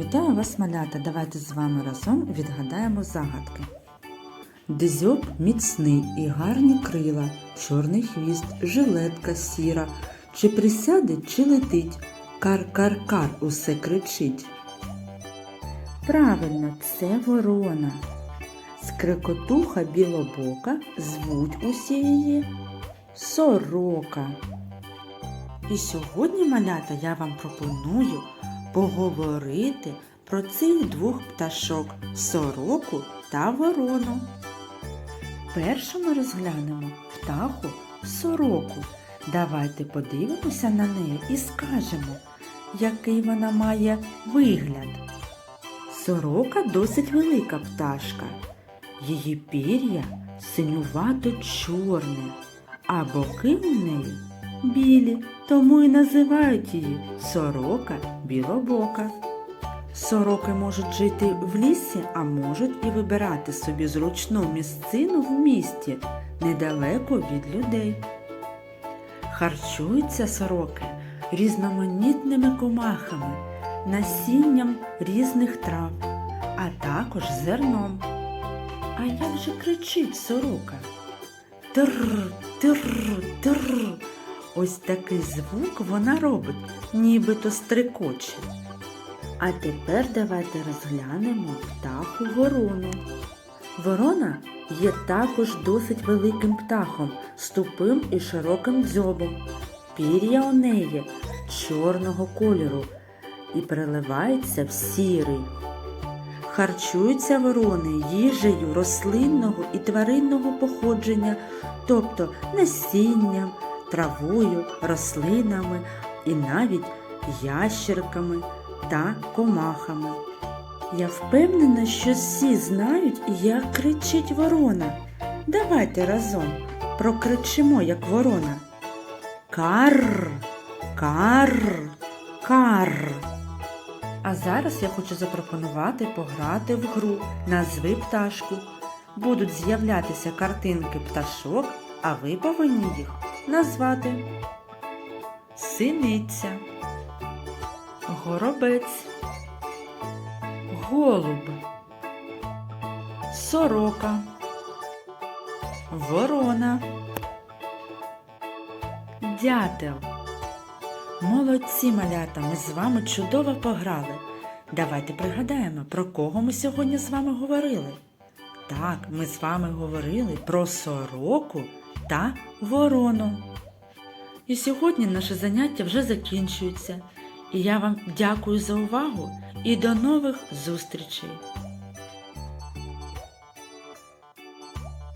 Вітаю вас, малята! Давайте з вами разом відгадаємо загадки. Дзьоб міцний і гарні крила, чорний хвіст, жилетка сіра. Чи присяде, чи летить, кар-кар-кар усе кричить. Правильно, це ворона. Скрикотуха білобока звуть усі її сорока. І сьогодні, малята, я вам пропоную поговорити про цих двох пташок сороку та ворону. Першу ми розглянемо птаху сороку. Давайте подивимося на неї і скажемо, який вона має вигляд. Сорока досить велика пташка. Її пір'я синювато чорне, а боки у неї білі, тому і називають її сорока білобока. Сороки можуть жити в лісі, а можуть і вибирати собі зручну місцину в місті недалеко від людей. Харчуються сороки різноманітними комахами, насінням різних трав, а також зерном. А як же кричить сорока? Тр, тр, тр. Ось такий звук вона робить, нібито стрикоче. А тепер давайте розглянемо птаху ворону. Ворона є також досить великим птахом з тупим і широким дзьобом. Пір'я у неї чорного кольору і переливається в сірий. Харчуються ворони їжею рослинного і тваринного походження, тобто насінням, травою, рослинами і навіть ящерками та комахами. Я впевнена, що всі знають, як кричить ворона. Давайте разом прокричимо, як ворона. Кар, кар, кар. А зараз я хочу запропонувати пограти в гру Назви пташку. Будуть з'являтися картинки пташок, а ви повинні їх назвати. Синиця, горобець, голуб, сорока, ворона, дятел. Молодці малята, ми з вами чудово пограли. Давайте пригадаємо, про кого ми сьогодні з вами говорили. Так, ми з вами говорили про сороку та ворону. І сьогодні наше заняття вже закінчується. І я вам дякую за увагу і до нових зустрічей!